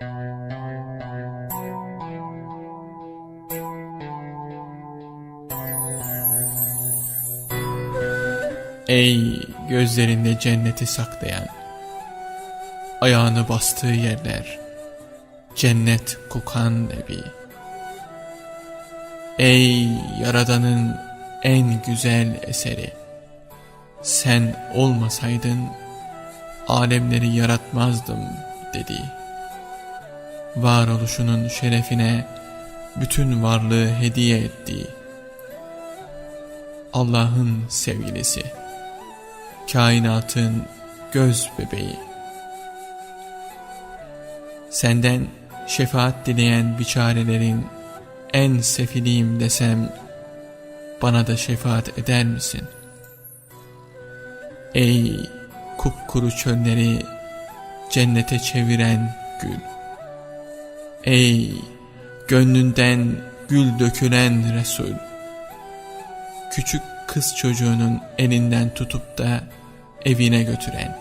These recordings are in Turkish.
Ey gözlerinde cenneti saklayan, ayağını bastığı yerler, cennet kokan nebi. Ey Yaradan'ın en güzel eseri, sen olmasaydın alemleri yaratmazdım dedi. Varoluşunun şerefine bütün varlığı hediye etti. Allah'ın sevgilisi, kainatın göz bebeği. Senden şefaat dileyen biçarelerin en sefiliyim desem, bana da şefaat eder misin? Ey kupkuru çölleri cennete çeviren gül. Ey gönlünden gül dökülen Resul. Küçük kız çocuğunun elinden tutup da evine götüren.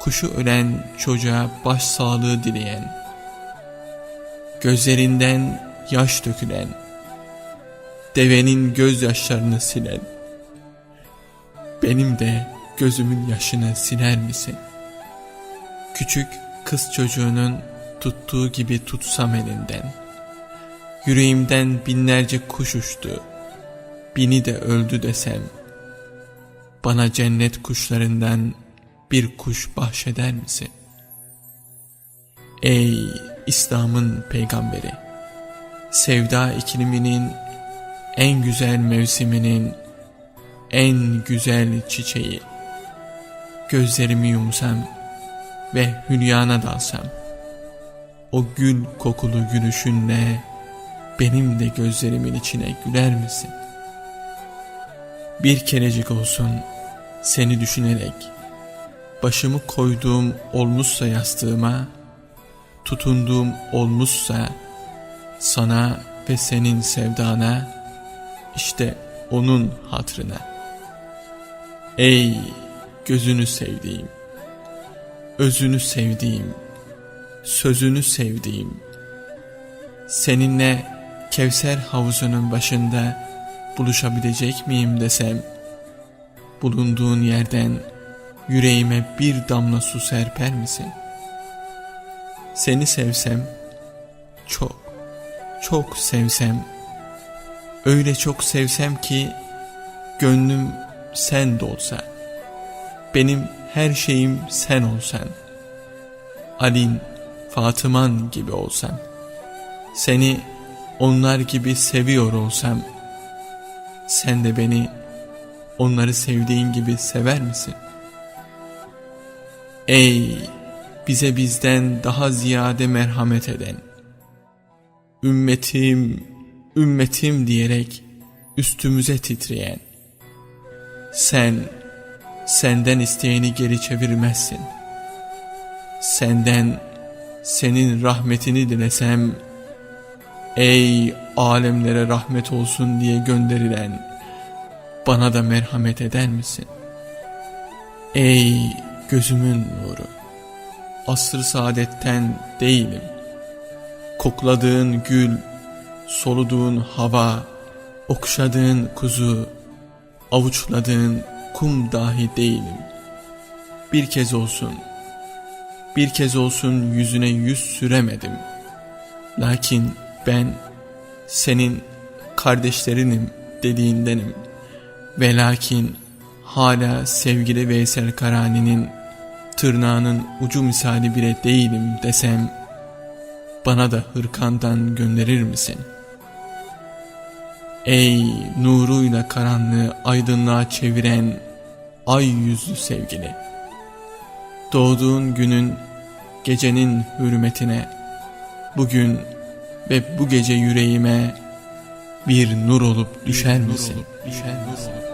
Kuşu ölen çocuğa başsağlığı dileyen. Gözlerinden yaş dökülen. Devenin gözyaşlarını silen. Benim de gözümün yaşını siler misin? Küçük kız çocuğunun tuttuğu gibi tutsam elinden. Yüreğimden binlerce kuş uçtu. Bini de öldü desem. Bana cennet kuşlarından bir kuş bahşeder misin? Ey İslam'ın peygamberi! Sevda ikliminin en güzel mevsiminin en güzel çiçeği. Gözlerimi yumsam ve hülyana dalsam, o gül kokulu gülüşünle benim de gözlerimin içine güler misin? Bir kerecik olsun seni düşünerek, başımı koyduğum olmuşsa yastığıma, tutunduğum olmuşsa sana ve senin sevdana, işte onun hatrına. Ey gözünü sevdiğim, özünü sevdiğim, sözünü sevdiğim, seninle Kevser havuzunun başında buluşabilecek miyim desem, bulunduğun yerden yüreğime bir damla su serper misin? Seni sevsem, çok, çok sevsem, öyle çok sevsem ki, gönlüm sen dolsa, benim her şeyim sen olsan, Alin, Fatıman gibi olsam, seni onlar gibi seviyor olsam, sen de beni onları sevdiğin gibi sever misin? Ey bize bizden daha ziyade merhamet eden, ümmetim, ümmetim diyerek üstümüze titreyen, sen, senden isteyeni geri çevirmezsin. Senden, senin rahmetini dilesem, ey alemlere rahmet olsun diye gönderilen, bana da merhamet eder misin? Ey gözümün nuru, asr saadetten değilim. Kokladığın gül, soluduğun hava, okşadığın kuzu, avuçladığın kum dahi değilim. Bir kez olsun, bir kez olsun yüzüne yüz süremedim. Lakin ben senin kardeşlerinim dediğindenim. Ve lakin hala sevgili Veysel Karani'nin tırnağının ucu misali bile değilim desem, bana da hırkandan gönderir misin? Ey nuruyla karanlığı aydınlığa çeviren ay yüzlü sevgili! Doğduğun günün, gecenin hürmetine, bugün ve bu gece yüreğime bir nur olup düşer misin? Düşer misin?